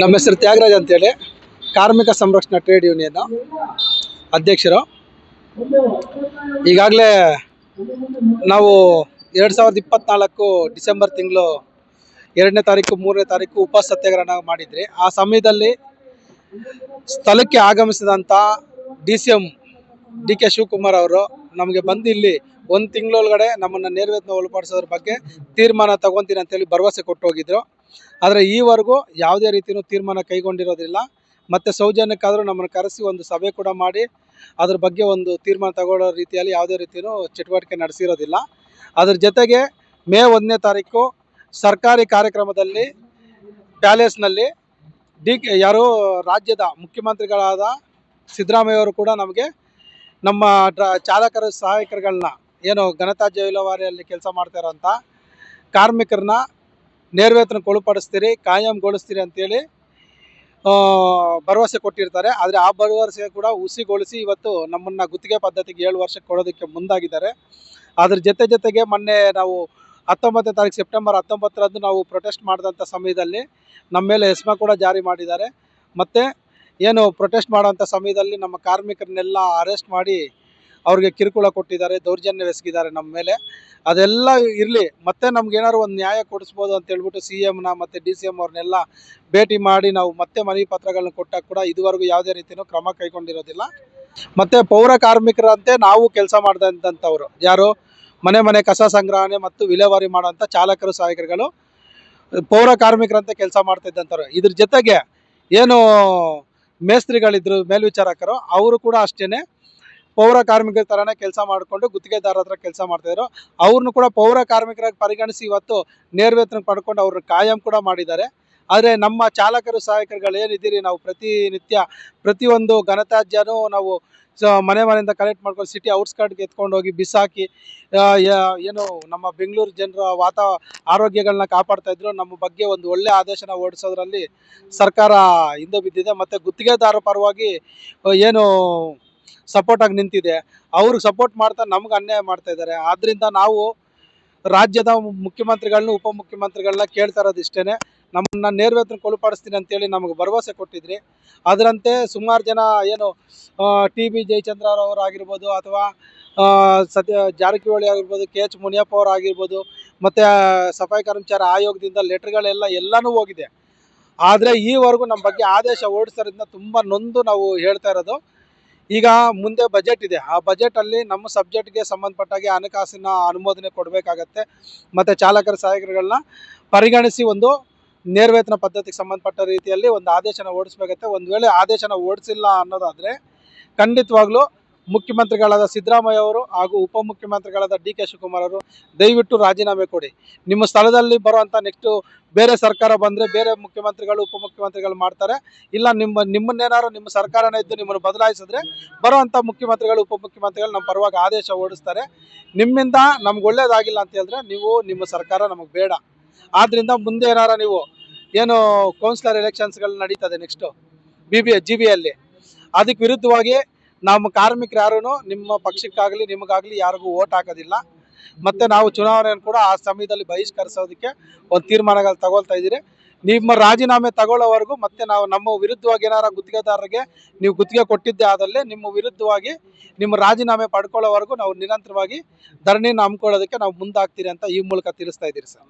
ನಮ್ಮ ಹೆಸರು ತ್ಯಾಗರಾಜ್ ಅಂತೇಳಿ. ಕಾರ್ಮಿಕ ಸಂರಕ್ಷಣಾ ಟ್ರೇಡ್ ಯೂನಿಯನ್ ಅಧ್ಯಕ್ಷರು. ಈಗಾಗಲೇ ನಾವು ಎರಡು ಸಾವಿರದ ಇಪ್ಪತ್ನಾಲ್ಕು ಡಿಸೆಂಬರ್ ತಿಂಗಳು ಎರಡನೇ ತಾರೀಕು, ಮೂರನೇ ತಾರೀಕು ಉಪ ಸತ್ಯಾಗ್ರಹ ಮಾಡಿದ್ರಿ. ಆ ಸಮಯದಲ್ಲಿ ಸ್ಥಳಕ್ಕೆ ಆಗಮಿಸಿದಂಥ D C M D K Shivakumar ಅವರು ನಮಗೆ ಬಂದು ಇಲ್ಲಿ ಒಂದು ತಿಂಗಳೊಳಗಡೆ ನಮ್ಮನ್ನು ನೇರವೇತನ ಒಳಪಡಿಸೋದ್ರ ಬಗ್ಗೆ ತೀರ್ಮಾನ ತಗೊಂತೀನಿ ಅಂತೇಳಿ ಭರವಸೆ ಕೊಟ್ಟು ಹೋಗಿದ್ರು. ಆದರೆ ಈವರೆಗೂ ಯಾವುದೇ ರೀತಿಯೂ ತೀರ್ಮಾನ ಕೈಗೊಂಡಿರೋದಿಲ್ಲ. ಮತ್ತು ಸೌಜನ್ಯಕ್ಕಾದರೂ ನಮ್ಮನ್ನು ಕರೆಸಿ ಒಂದು ಸಭೆ ಕೂಡ ಮಾಡಿ, ಅದ್ರ ಬಗ್ಗೆ ಒಂದು ತೀರ್ಮಾನ ತಗೊಳ್ಳೋ ರೀತಿಯಲ್ಲಿ ಯಾವುದೇ ರೀತಿಯೂ ಚಟುವಟಿಕೆ ನಡೆಸಿರೋದಿಲ್ಲ. ಅದ್ರ ಜೊತೆಗೆ ಮೇ ಒಂದನೇ ತಾರೀಕು ಸರ್ಕಾರಿ ಕಾರ್ಯಕ್ರಮದಲ್ಲಿ ಪ್ಯಾಲೇಸ್ನಲ್ಲಿ ಡಿ ಕೆ ಯಾರು ರಾಜ್ಯದ ಮುಖ್ಯಮಂತ್ರಿಗಳಾದ ಸಿದ್ದರಾಮಯ್ಯವರು ಕೂಡ ನಮಗೆ ನಮ್ಮ ಡ್ರ ಚಾಲಕರ, ಸಹಾಯಕರುಗಳನ್ನ ಏನು ಘನತಾಜ್ಯ ವಿಲೇವಾರಿಯಲ್ಲಿ ಕೆಲಸ ಮಾಡ್ತಾ ಇರೋಂಥ ಕಾರ್ಮಿಕರನ್ನ ನೇರವೇತನಕ್ಕೆ ಒಳಪಡಿಸ್ತೀರಿ ಕಾಯಂಗೊಳಿಸ್ತೀರಿ ಅಂತೇಳಿ ಭರವಸೆ ಕೊಟ್ಟಿರ್ತಾರೆ. ಆದರೆ ಆ ಭರವಸೆ ಕೂಡ ಹುಸಿಗೊಳಿಸಿ ಇವತ್ತು ನಮ್ಮನ್ನು ಗುತ್ತಿಗೆ ಪದ್ಧತಿಗೆ ಏಳು ವರ್ಷಕ್ಕೆ ಕೊಡೋದಕ್ಕೆ ಮುಂದಾಗಿದ್ದಾರೆ. ಅದ್ರ ಜೊತೆ ಜೊತೆಗೆ ಮೊನ್ನೆ ನಾವು ಹತ್ತೊಂಬತ್ತನೇ ತಾರೀಕು ಸೆಪ್ಟೆಂಬರ್ ಹತ್ತೊಂಬತ್ತರಂದು ನಾವು ಪ್ರೊಟೆಸ್ಟ್ ಮಾಡಿದಂಥ ಸಮಯದಲ್ಲಿ ನಮ್ಮ ಮೇಲೆ ಹೆಸ್ಮ ಕೂಡ ಜಾರಿ ಮಾಡಿದ್ದಾರೆ. ಮತ್ತು ಏನು ಪ್ರೊಟೆಸ್ಟ್ ಮಾಡೋಂಥ ಸಮಯದಲ್ಲಿ ನಮ್ಮ ಕಾರ್ಮಿಕರನ್ನೆಲ್ಲ ಅರೆಸ್ಟ್ ಮಾಡಿ ಅವ್ರಿಗೆ ಕಿರುಕುಳ ಕೊಟ್ಟಿದ್ದಾರೆ ದೌರ್ಜನ್ಯವೆಸಗಿದ್ದಾರೆ ನಮ್ಮ ಮೇಲೆ. ಅದೆಲ್ಲ ಇರಲಿ, ಮತ್ತೆ ನಮ್ಗೆ ಏನಾದ್ರು ಒಂದು ನ್ಯಾಯ ಕೊಡಿಸ್ಬೋದು ಅಂತ ಹೇಳ್ಬಿಟ್ಟು ಸಿ ಎಮ್ನ ಮತ್ತು ಡಿ ಸಿ ಎಂ ಅವ್ರನ್ನೆಲ್ಲ ಭೇಟಿ ಮಾಡಿ ನಾವು ಮತ್ತೆ ಮನವಿ ಪತ್ರಗಳನ್ನ ಕೊಟ್ಟಾಗ ಕೂಡ ಇದುವರೆಗೂ ಯಾವುದೇ ರೀತಿಯೂ ಕ್ರಮ ಕೈಗೊಂಡಿರೋದಿಲ್ಲ. ಮತ್ತು ಪೌರ ಕಾರ್ಮಿಕರಂತೆ ನಾವು ಕೆಲಸ ಮಾಡಿದಂಥವ್ರು ಯಾರು? ಮನೆ ಮನೆ ಕಸ ಸಂಗ್ರಹಣೆ ಮತ್ತು ವಿಲೇವಾರಿ ಮಾಡೋಂಥ ಚಾಲಕರು, ಸಹಾಯಕರುಗಳು. ಪೌರ ಕಾರ್ಮಿಕರಂತೆ ಕೆಲಸ ಮಾಡ್ತಾ ಇದ್ದಂಥವ್ರು ಇದ್ರ ಜೊತೆಗೆ ಏನು ಮೇಸ್ತ್ರಿಗಳಿದ್ರು, ಮೇಲ್ವಿಚಾರಕರು, ಅವರು ಕೂಡ ಅಷ್ಟೇ ಪೌರ ಕಾರ್ಮಿಕರ ಥರನೇ ಕೆಲಸ ಮಾಡಿಕೊಂಡು ಗುತ್ತಿಗೆದಾರರ ಹತ್ರ ಕೆಲಸ ಮಾಡ್ತಾಯಿದ್ರು ಅವ್ರನ್ನೂ ಕೂಡ ಪೌರ ಕಾರ್ಮಿಕರಾಗಿ ಪರಿಗಣಿಸಿ ಇವತ್ತು ನೇರವೇತನ ಪಡ್ಕೊಂಡು ಅವ್ರನ್ನ ಕಾಯಂ ಕೂಡ ಮಾಡಿದ್ದಾರೆ. ಆದರೆ ನಮ್ಮ ಚಾಲಕರು, ಸಹಾಯಕರುಗಳು ಏನಿದ್ದೀರಿ? ನಾವು ಪ್ರತಿನಿತ್ಯ ಪ್ರತಿಯೊಂದು ಘನತ್ಯಾಜ್ಯನೂ ನಾವು ಮನೆ ಮನೆಯಿಂದ ಕಲೆಕ್ಟ್ ಮಾಡ್ಕೊಂಡು ಸಿಟಿ ಔಟ್ಸ್ಕರ್ಟ್ಗೆ ಎತ್ಕೊಂಡು ಹೋಗಿ ಬಿಸಾಕಿ ಏನು ನಮ್ಮ ಬೆಂಗಳೂರು ಜನರ ವಾತಾ, ಆರೋಗ್ಯಗಳನ್ನ ಕಾಪಾಡ್ತಾ ಇದ್ರು. ನಮ್ಮ ಬಗ್ಗೆ ಒಂದು ಒಳ್ಳೆ ಆದೇಶನ ಹೊರಡಿಸೋದ್ರಲ್ಲಿ ಸರ್ಕಾರ ಹಿಂದೆ ಬಿದ್ದಿದೆ. ಮತ್ತು ಗುತ್ತಿಗೆದಾರ ಪರವಾಗಿ ಏನು ಸಪೋರ್ಟ್ ಆಗಿ ನಿಂತಿದೆ. ಅವ್ರಿಗೆ ಸಪೋರ್ಟ್ ಮಾಡ್ತಾ ನಮ್ಗೆ ಅನ್ಯಾಯ ಮಾಡ್ತಾ ಇದ್ದಾರೆ ಆದ್ರಿಂದ ನಾವು ರಾಜ್ಯದ ಮುಖ್ಯಮಂತ್ರಿಗಳನ್ನ, ಉಪಮುಖ್ಯಮಂತ್ರಿಗಳನ್ನ ಕೇಳ್ತಾ ಇರೋದು ಇಷ್ಟೇ ನಮ್ಮನ್ನ ನೇರವೇತನ ಒಳಪಡಿಸ್ತೀನಿ ಅಂತೇಳಿ ನಮಗೆ ಭರವಸೆ ಕೊಟ್ಟಿದ್ರಿ. ಅದರಂತೆ ಸುಮಾರು ಜನ ಏನು ಟಿ ಬಿ ಜಯಚಂದ್ರರವರು ಆಗಿರ್ಬೋದು ಅಥವಾ ಸದ್ಯ ಜಾರಕಿಹೊಳಿ ಆಗಿರ್ಬೋದು, ಕೆ. ಎಚ್. ಮುನಿಯಪ್ಪ ಅವರು ಆಗಿರ್ಬೋದು, ಮತ್ತು ಸಫಾಯಿ ಕರ್ಮಚಾರಿ ಆಯೋಗದಿಂದ ಲೆಟ್ರ್ಗಳೆಲ್ಲ ಎಲ್ಲನೂ ಹೋಗಿದೆ. ಆದರೆ ಈವರೆಗೂ ನಮ್ಮ ಬಗ್ಗೆ ಆದೇಶ ಓಡಿಸೋದ್ರಿಂದ ತುಂಬ ನೊಂದು ನಾವು ಹೇಳ್ತಾ ಇರೋದು. ಈಗ ಮುಂದೆ ಬಜೆಟ್ ಇದೆ. ಆ ಬಜೆಟಲ್ಲಿ ನಮ್ಮ ಸಬ್ಜೆಕ್ಟ್ಗೆ ಸಂಬಂಧಪಟ್ಟಾಗೆ ಹಣಕಾಸಿನ ಅನುಮೋದನೆ ಕೊಡಬೇಕಾಗತ್ತೆ. ಮತ್ತು ಚಾಲಕರ ಸಹಾಯಕರುಗಳನ್ನ ಪರಿಗಣಿಸಿ ಒಂದು ನೇರವೇತನ ಪದ್ಧತಿಗೆ ಸಂಬಂಧಪಟ್ಟ ರೀತಿಯಲ್ಲಿ ಒಂದು ಆದೇಶನ ಓಡಿಸ್ಬೇಕತ್ತೆ ಒಂದು ವೇಳೆ ಆದೇಶನ ಓಡಿಸಿಲ್ಲ ಅನ್ನೋದಾದರೆ ಖಂಡಿತವಾಗ್ಲೂ ಮುಖ್ಯಮಂತ್ರಿಗಳಾದ ಸಿದ್ದರಾಮಯ್ಯ ಅವರು ಹಾಗೂ ಉಪಮುಖ್ಯಮಂತ್ರಿಗಳಾದ ಡಿ ಕೆ ಶಿವಕುಮಾರ್ ಅವರು ದಯವಿಟ್ಟು ರಾಜೀನಾಮೆ ಕೊಡಿ. ನಿಮ್ಮ ಸ್ಥಳದಲ್ಲಿ ಬರುವಂಥ ನೆಕ್ಸ್ಟು ಬೇರೆ ಸರ್ಕಾರ ಬಂದರೆ ಬೇರೆ ಮುಖ್ಯಮಂತ್ರಿಗಳು, ಉಪಮುಖ್ಯಮಂತ್ರಿಗಳು ಮಾಡ್ತಾರೆ. ಇಲ್ಲ ನಿಮ್ಮ ನಿಮ್ಮನ್ನೇನಾರು ನಿಮ್ಮ ಸರ್ಕಾರನೇ ಇದ್ದು ನಿಮ್ಮನ್ನು ಬದಲಾಯಿಸಿದ್ರೆ ಬರುವಂಥ ಮುಖ್ಯಮಂತ್ರಿಗಳು, ಉಪಮುಖ್ಯಮಂತ್ರಿಗಳು ನಮ್ಮ ಪರವಾಗಿ ಆದೇಶ ಓಡಿಸ್ತಾರೆ ನಿಮ್ಮಿಂದ ನಮ್ಗೆ ಒಳ್ಳೇದಾಗಿಲ್ಲ ಅಂತ ಹೇಳಿದ್ರೆ ನೀವು, ನಿಮ್ಮ ಸರ್ಕಾರ ನಮಗೆ ಬೇಡ. ಆದ್ದರಿಂದ ಮುಂದೆ ಏನಾರ ನೀವು ಏನು ಕೌನ್ಸಿಲರ್ ಎಲೆಕ್ಷನ್ಸ್ಗಳು ನಡೀತದೆ ನೆಕ್ಸ್ಟು ಬಿ ಬಿ ಜಿ ಬಿಯಲ್ಲಿ ಅದಕ್ಕೆ ವಿರುದ್ಧವಾಗಿ ನಮ್ಮ ಕಾರ್ಮಿಕರು ಯಾರೂ ನಿಮ್ಮ ಪಕ್ಷಕ್ಕಾಗಲಿ, ನಿಮಗಾಗಲಿ ಯಾರಿಗೂ ಓಟ್ ಹಾಕೋದಿಲ್ಲ. ಮತ್ತು ನಾವು ಚುನಾವಣೆಯನ್ನು ಕೂಡ ಆ ಸಮಯದಲ್ಲಿ ಬಹಿಷ್ಕರಿಸೋದಕ್ಕೆ ಒಂದು ತೀರ್ಮಾನಗಳು ತಗೊಳ್ತಾ ಇದ್ದೀರಿ. ನಿಮ್ಮ ರಾಜೀನಾಮೆ ತಗೊಳ್ಳೋವರೆಗೂ ಮತ್ತೆ ನಾವು ನಮ್ಮ ವಿರುದ್ಧವಾಗಿ ಏನಾರ ಗುತ್ತಿಗೆದಾರರಿಗೆ ನೀವು ಗುತ್ತಿಗೆ ಕೊಟ್ಟಿದ್ದೆ ಆದಲ್ಲೇ ನಿಮ್ಮ ವಿರುದ್ಧವಾಗಿ ನಿಮ್ಮ ರಾಜೀನಾಮೆ ಪಡ್ಕೊಳ್ಳೋವರೆಗೂ ನಾವು ನಿರಂತರವಾಗಿ ಧರಣಿನ ಹಮ್ಮಿಕೊಳ್ಳೋದಕ್ಕೆ ನಾವು ಮುಂದಾಗ್ತೀರಿ ಅಂತ ಈ ಮೂಲಕ ತಿಳಿಸ್ತಾ ಇದ್ದೀರಿ ಸರ್.